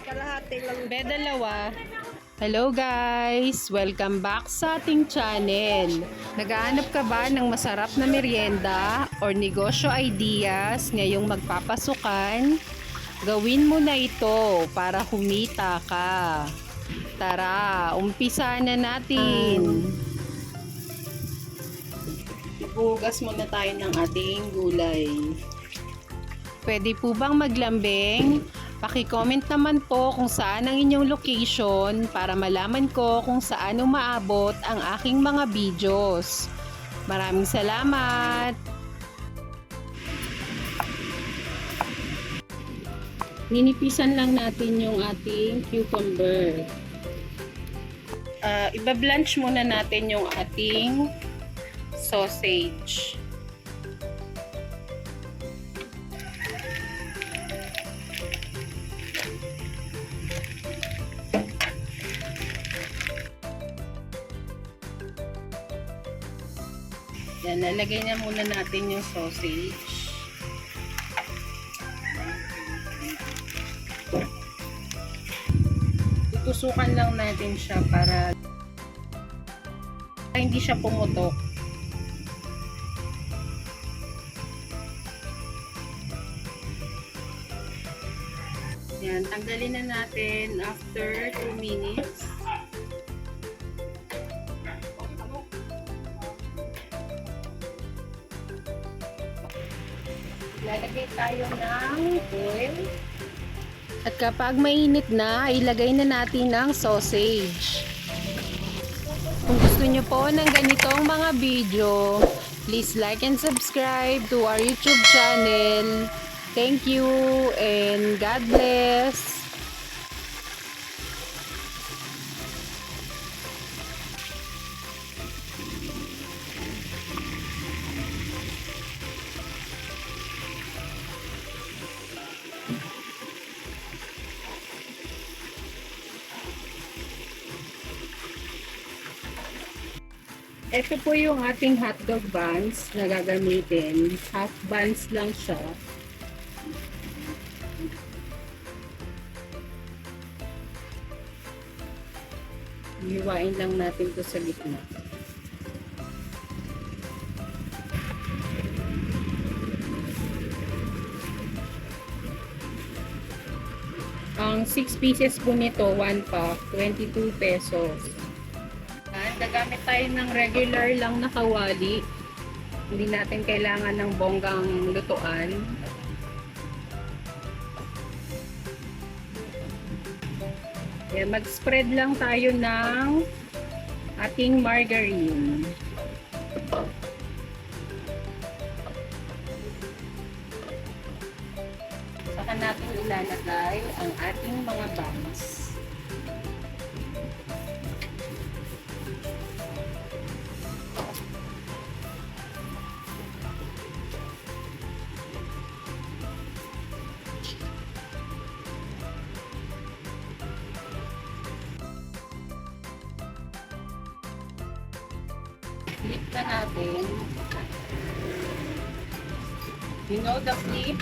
may kalahati lang. Be, dalawa. Hello guys! Welcome back sa ating channel. Nagaanap ka ba ng masarap na merienda or negosyo ideas ngayong magpapasukan? Gawin mo na ito para humita ka. Tara, umpisa na natin. Ibugas muna tayo ng ating gulay. Pwede po bang maglambing? Paki-comment naman po kung saan ang inyong location para malaman ko kung saan umaabot ang aking mga videos. Maraming salamat! Ninipisan lang natin yung ating cucumber. Uh, iba-blanch muna natin yung ating sausage. Yan, nalagay na muna natin yung sausage. Tutusukan lang natin siya para hindi siya pumutok. Yan, tanggalin na natin after 2 minutes. Lalagay tayo ng oil. At kapag mainit na, ilagay na natin ang sausage. Kung gusto nyo po ng ganitong mga video, please like and subscribe to our YouTube channel. Thank you and God bless. Ito po yung ating hotdog buns na gagamitin. Half buns lang siya. Hiwain lang natin to sa gitna. Ang 6 pieces po nito, 1 pack, 22 pesos. At nagamit tayo ng regular lang na kawali. Hindi natin kailangan ng bonggang lutuan. Kaya mag-spread lang tayo ng ating margarine. Saka natin ilalagay ang ating mga buns. Flip na natin. You know the flip?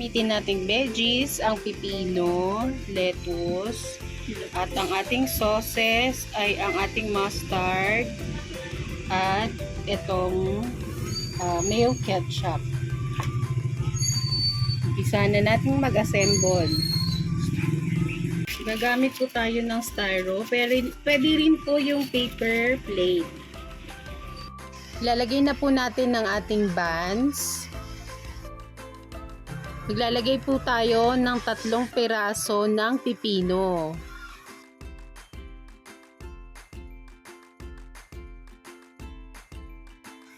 Gamitin nating veggies, ang pipino, lettuce, at ang ating sauces ay ang ating mustard at itong uh, mayo ketchup. Umpisa na natin mag-assemble. Gagamit po tayo ng styro, pero pwede rin po yung paper plate. Lalagay na po natin ng ating buns. Maglalagay po tayo ng tatlong piraso ng pipino.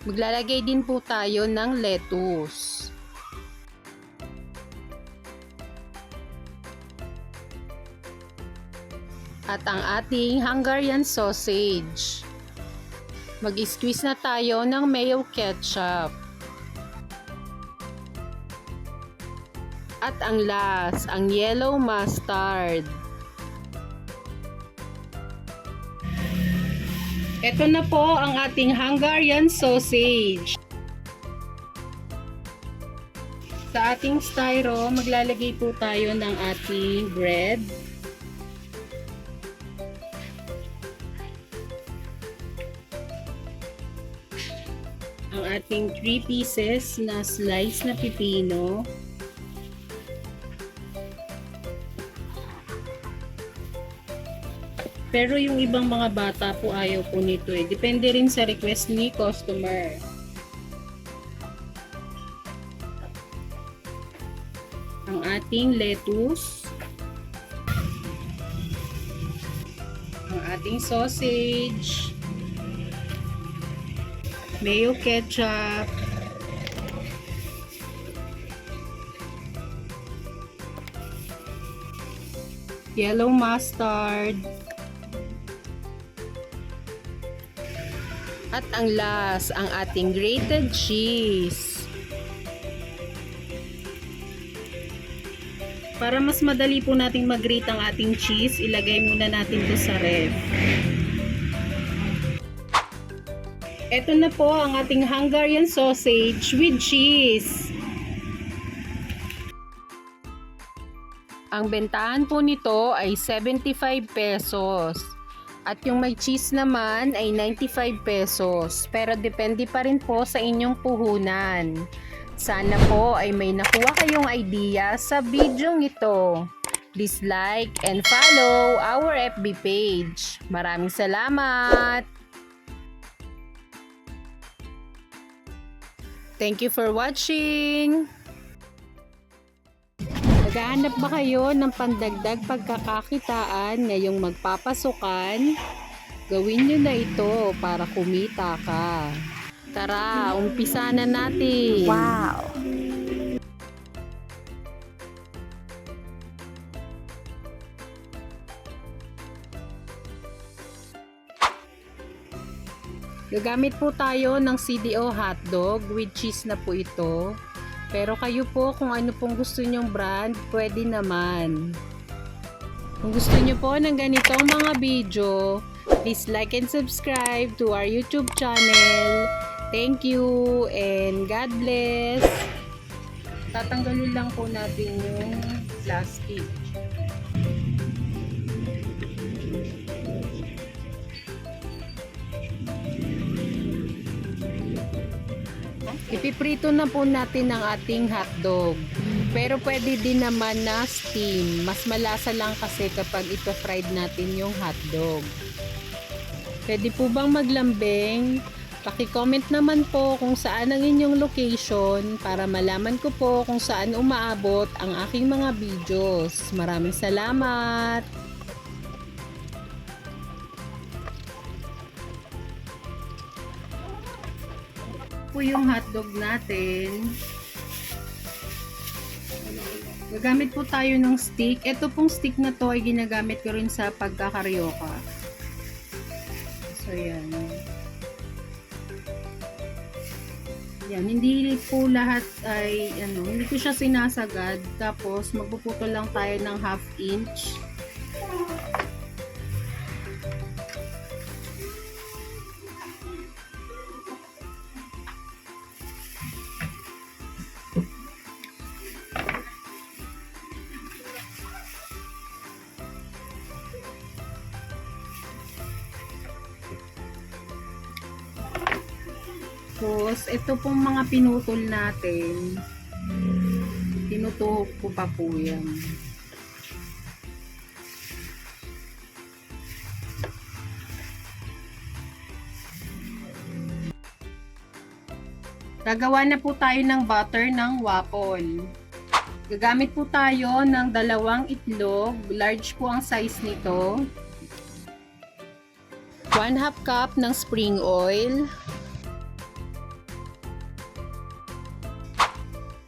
Maglalagay din po tayo ng lettuce. At ang ating Hungarian sausage. Mag-squeeze na tayo ng mayo ketchup. At ang last, ang yellow mustard. Ito na po ang ating Hungarian sausage. Sa ating styro, maglalagay po tayo ng ating bread. Ang ating 3 pieces na slice na pipino. Pero yung ibang mga bata po ayaw po nito eh. Depende rin sa request ni customer. Ang ating lettuce. Ang ating sausage. Mayo ketchup. Yellow mustard. At ang last, ang ating grated cheese. Para mas madali po nating mag-grate ang ating cheese, ilagay muna natin to sa ref. Ito na po ang ating Hungarian sausage with cheese. Ang bentahan po nito ay 75 pesos. At yung may cheese naman ay 95 pesos. Pero depende pa rin po sa inyong puhunan. Sana po ay may nakuha kayong idea sa video ito. Please like and follow our FB page. Maraming salamat! Thank you for watching! Naghahanap ba kayo ng pandagdag pagkakakitaan ngayong magpapasukan? Gawin nyo na ito para kumita ka. Tara, umpisa na natin. Wow. Gagamit po tayo ng CDO hotdog with cheese na po ito. Pero kayo po kung ano pong gusto nyong brand, pwede naman. Kung gusto nyo po ng ganitong mga video, please like and subscribe to our YouTube channel. Thank you and God bless. Tatanggalin lang po natin yung plastic. Ipiprito na po natin ang ating hotdog. Pero pwede din naman na steam. Mas malasa lang kasi kapag ito fried natin yung hotdog. Pwede po bang maglambing? Paki-comment naman po kung saan ang inyong location para malaman ko po kung saan umaabot ang aking mga videos. Maraming salamat! Po yung hotdog natin. Gagamit po tayo ng stick. Ito pong stick na to ay ginagamit ko rin sa pagkakaryoka. So, yan. Yan, hindi po lahat ay, ano, hindi ko siya sinasagad. Tapos, magpuputol lang tayo ng half inch. Tapos, ito pong mga pinutol natin, tinutuhok ko pa po yan. Gagawa na po tayo ng butter ng waffle. Gagamit po tayo ng dalawang itlog. Large po ang size nito. 1 half cup ng spring oil.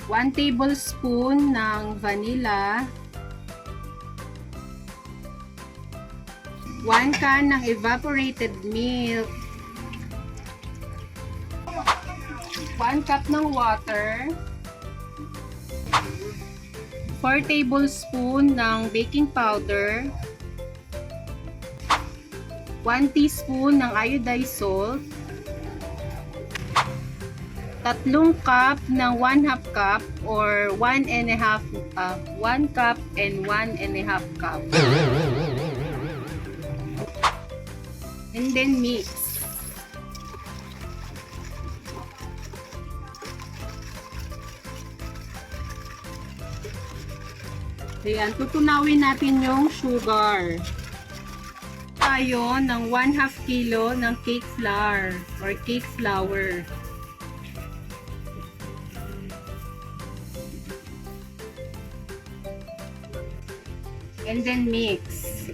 1 tablespoon ng vanilla. 1 can ng evaporated milk. 1 cup ng water. 4 tablespoon ng baking powder. 1 teaspoon ng iodized salt, tatlong cup ng 1 half cup or 1 and a half uh, 1 cup and 1 and a half cup. And then mix. Ayan, tutunawin natin yung sugar. Tayo ng 1 half kilo ng cake flour or cake flour. And then mix.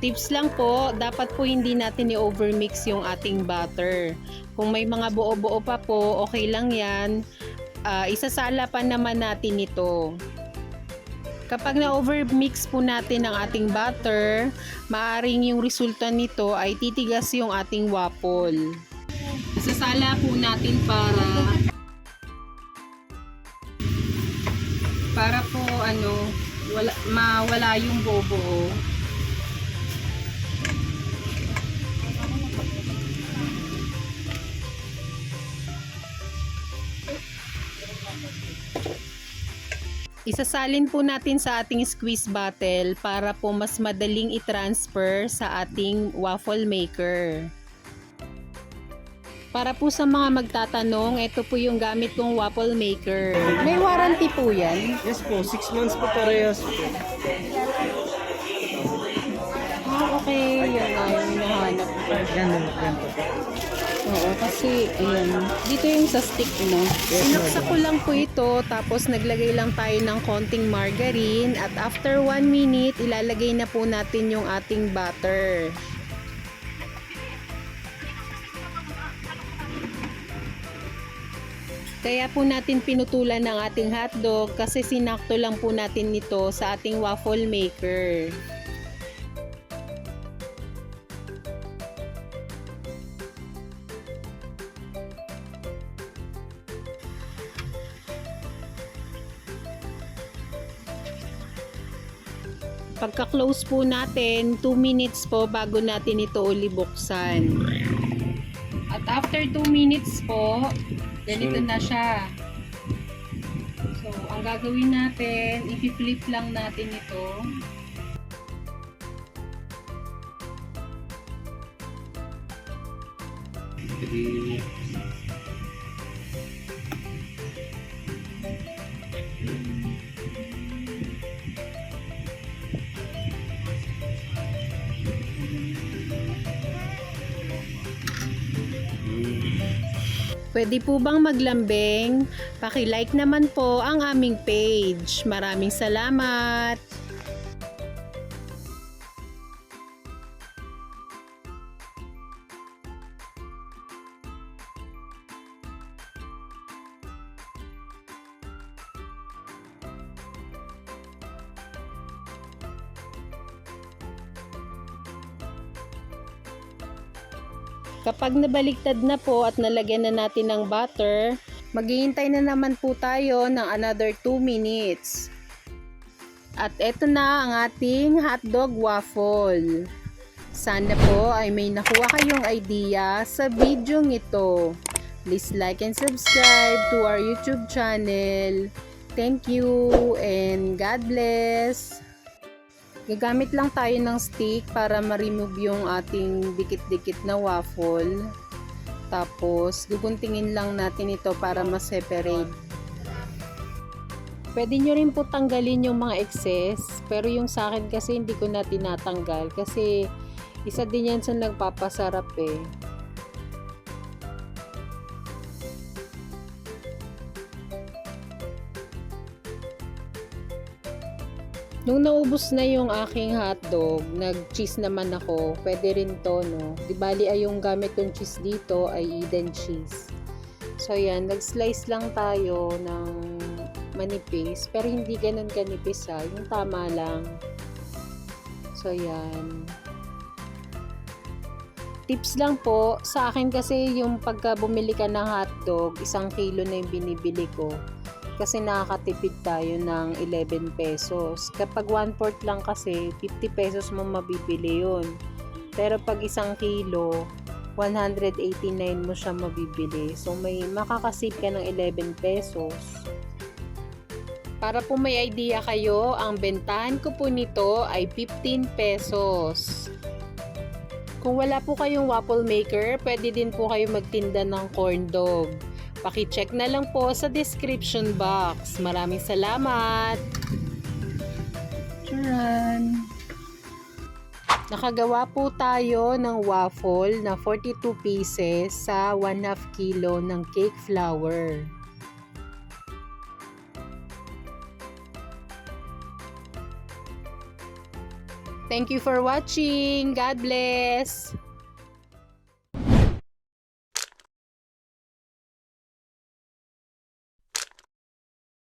Tips lang po, dapat po hindi natin i-overmix yung ating butter. Kung may mga buo-buo pa po, okay lang yan. Ah, isasala pa naman natin ito. Kapag na-overmix po natin ang ating butter, maaring yung resulta nito ay titigas yung ating waffle. Isasala po natin para para ano, wala, mawala yung bobo. Isasalin po natin sa ating squeeze bottle para po mas madaling i-transfer sa ating waffle maker. Para po sa mga magtatanong, ito po yung gamit kong waffle maker. May warranty po yan. Yes po, 6 months po parehas po. Ah, okay. Yan nga yung hinahanap ko. Yan, po. Oo, kasi ayan, dito yung sa stick, no? Sinuksa ko lang po ito, tapos naglagay lang tayo ng konting margarine at after 1 minute, ilalagay na po natin yung ating butter. Kaya po natin pinutulan ng ating hotdog kasi sinakto lang po natin nito sa ating waffle maker. Pagka-close po natin, 2 minutes po bago natin ito uli buksan. At after 2 minutes po, ganito na siya. So, ang gagawin natin, i-flip lang natin ito. Pwede po bang maglambing? Paki-like naman po ang aming page. Maraming salamat! Kapag nabaliktad na po at nalagyan na natin ng butter, maghihintay na naman po tayo ng another 2 minutes. At eto na ang ating hotdog waffle. Sana po ay may nakuha kayong idea sa video ito. Please like and subscribe to our YouTube channel. Thank you and God bless! Gagamit lang tayo ng stick para ma-remove yung ating dikit-dikit na waffle. Tapos, guguntingin lang natin ito para ma-separate. Pwede nyo rin po tanggalin yung mga excess. Pero yung sa akin kasi hindi ko na tinatanggal. Kasi isa din yan sa nagpapasarap eh. Nung naubos na yung aking hotdog, nag-cheese naman ako. Pwede rin to, no? Di bali ay yung gamit kong cheese dito ay Eden cheese. So, yan. Nag-slice lang tayo ng manipis. Pero hindi ganun kanipis, ha. Yung tama lang. So, yan. Tips lang po, sa akin kasi yung pagka bumili ka ng hotdog, isang kilo na yung binibili ko. Kasi nakakatipid tayo ng 11 pesos. Kapag 1 fourth lang kasi, 50 pesos mo mabibili yun. Pero pag isang kilo, 189 mo siya mabibili. So may makakasave ka ng 11 pesos. Para po may idea kayo, ang bentahan ko po nito ay 15 pesos. Kung wala po kayong waffle maker, pwede din po kayo magtinda ng corn dog. Paki-check na lang po sa description box. Maraming salamat! Charan! Nakagawa po tayo ng waffle na 42 pieces sa 1 half kilo ng cake flour. Thank you for watching. God bless.